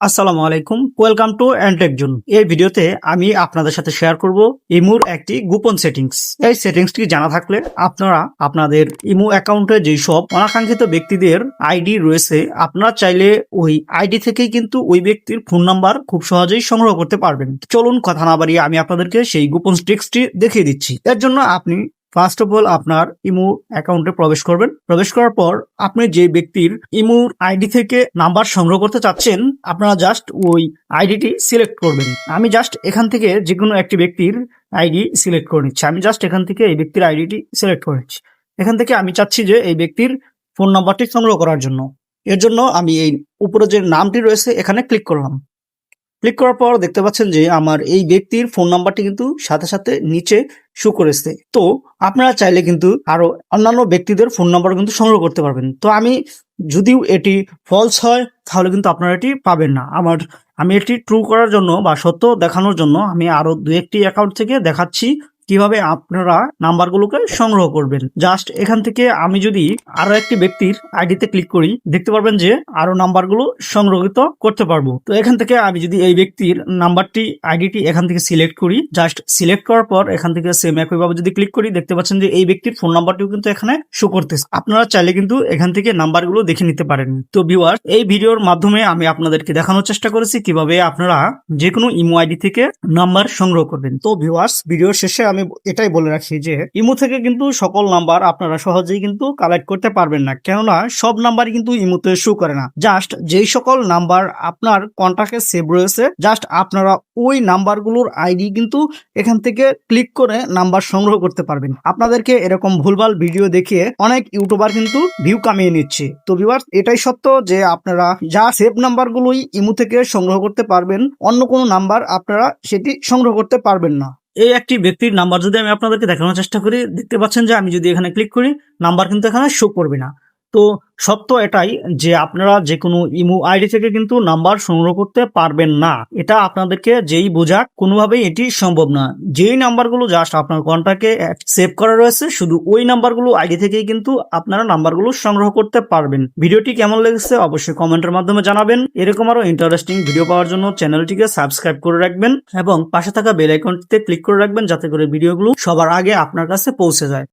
আসসালামু আলাইকুম welcome to অ্যান্টেকজুন এই ভিডিওতে আমি আপনাদের সাথে শেয়ার করব ইমুর একটি গোপন সেটিংস এই সেটিংসটি জানা থাকলে আপনারা আপনাদের ইমু অ্যাকাউন্টে যেই সব অনাকাঙ্ক্ষিত ব্যক্তিদের আইডি রয়েছে, আপনারা চাইলে ওই আইডি থেকেই কিন্তু ওই ব্যক্তির ফোন নাম্বার খুব সহজেই সংগ্রহ করতে পারবেন। চলুন কথা না বাড়িয়ে আমি আপনাদেরকে সেই গোপন ট্রিক্সটি দেখিয়ে দিচ্ছি। এর জন্য আপনি ফার্স্ট অফ অল আপনার ইমু অ্যাকাউন্টে প্রবেশ করবেন। প্রবেশ করার পর আপনি যে ব্যক্তির ইমুর আইডি থেকে নাম্বার সংগ্রহ করতে চাচ্ছেন, আপনারা জাস্ট ওই আইডিটি সিলেক্ট করবেন। আমি জাস্ট এখান থেকে যে কোনো একটি ব্যক্তির আইডি সিলেক্ট করে নিচ্ছি। আমি জাস্ট এখান থেকে এই ব্যক্তির আইডিটি সিলেক্ট করে নিচ্ছি। এখান থেকে আমি চাচ্ছি যে এই ব্যক্তির ফোন নাম্বারটি সংগ্রহ করার জন্য। এর জন্য আমি এই উপরে যে নামটি রয়েছে, এখানে ক্লিক করলাম। ক্লিক করার পর দেখতে পাচ্ছেন যে আমার এই ব্যক্তির ফোন নাম্বারটি কিন্তু সাথে সাথে নিচে শো করেছে। তো আপনারা চাইলে কিন্তু আরও অন্যান্য ব্যক্তিদের ফোন নাম্বার কিন্তু সংগ্রহ করতে পারবেন। তো আমি যদিও এটি ফলস হয়, তাহলে কিন্তু আপনারা এটি পাবেন না। আমার, আমি এটি ট্রু করার জন্য বা সত্য দেখানোর জন্য আমি আরও দু একটি অ্যাকাউন্ট থেকে দেখাচ্ছি। কীভাবে আপনারা নাম্বারগুলোকে সংগ্রহ করবেন? জাস্ট এখান থেকে আমি যদি আরও একটি ব্যক্তির আইডিতে ক্লিক করি, দেখতে পারবেন যে আরও নাম্বারগুলো সংগ্রহিত করতে পারব। তো এখান থেকে আমি যদি এই ব্যক্তির নাম্বারটি, আইডিটি এখান থেকে সিলেক্ট করি, জাস্ট সিলেক্ট করার পর এখান থেকে সেম একইভাবে যদি ক্লিক করি, দেখতে পাচ্ছেন যে এই ব্যক্তির ফোন নাম্বারটিও কিন্তু এখানে শো করতেছে। আপনারা চাইলে কিন্তু এখান থেকে নাম্বারগুলো দেখে নিতে পারেন। তো ভিউয়ার এই ভিডিওর মাধ্যমে আমি আপনাদেরকে দেখানোর চেষ্টা করেছি কীভাবে আপনারা যে কোনো ইমো আইডি থেকে নাম্বার সংগ্রহ করবেন। তো ভিউয়ার্স ভিডিওর শেষে আমি এটাই বলে রাখি যে ইমো থেকে কিন্তু সকল নাম্বার আপনারা সহজেই কিন্তু কালেক্ট করতে পারবেন না। কেননা সব নাম্বারই কিন্তু ইমোতে শো করে না। জাস্ট যেই সকল নাম্বার আপনার কন্ট্যাক্টে সেভ রয়েছে জাস্ট আপনারা ওই নাম্বারগুলোর আইডি কিন্তু এখান থেকে ক্লিক করে নাম্বার সংগ্রহ করতে পারবেন। আপনাদেরকে এরকম ভুলভাল ভিডিও দেখিয়ে অনেক ইউটিউবার কিন্তু ভিউ কামিয়ে নিচ্ছে। তো ভিউয়ার্স এটাই সত্য যে আপনারা যা সেভ নাম্বারগুলোই ইমো থেকে সংগ্রহ করতে পারবেন, অন্য কোনো নাম্বার আপনারা সেটি সংগ্রহ করতে পারবেন না। এই একটি ব্যক্তির নাম্বার যদি আমি আপনাদেরকে দেখানোর চেষ্টা করি, দেখতে পাচ্ছেন যে আমি যদি এখানে ক্লিক করি নাম্বার কিন্তু এখানে শো করবে না। তো সত্য এটাই যে আপনারা যে কোনো ইমো আইডি থেকে কিন্তু নাম্বার সংগ্রহ করতে পারবেন না। এটা আপনাদেরকে যেই বোঝাক, কোনোভাবেই এটি সম্ভব না। যেই নাম্বারগুলো জাস্ট আপনার কন্ট্যাক্টে সেভ করা রয়েছে, শুধু ওই নাম্বারগুলো আইডি থেকেই কিন্তু আপনারা নাম্বারগুলো সংগ্রহ করতে পারবেন। ভিডিওটি কেমন লেগেছে অবশ্যই কমেন্টের মাধ্যমে জানাবেন। এরকম আরও ইন্টারেস্টিং ভিডিও পাওয়ার জন্য চ্যানেলটিকে সাবস্ক্রাইব করে রাখবেন এবং পাশে থাকা বেল আইকনটিতে ক্লিক করে রাখবেন, যাতে করে ভিডিওগুলো সবার আগে আপনার কাছে পৌঁছে যায়।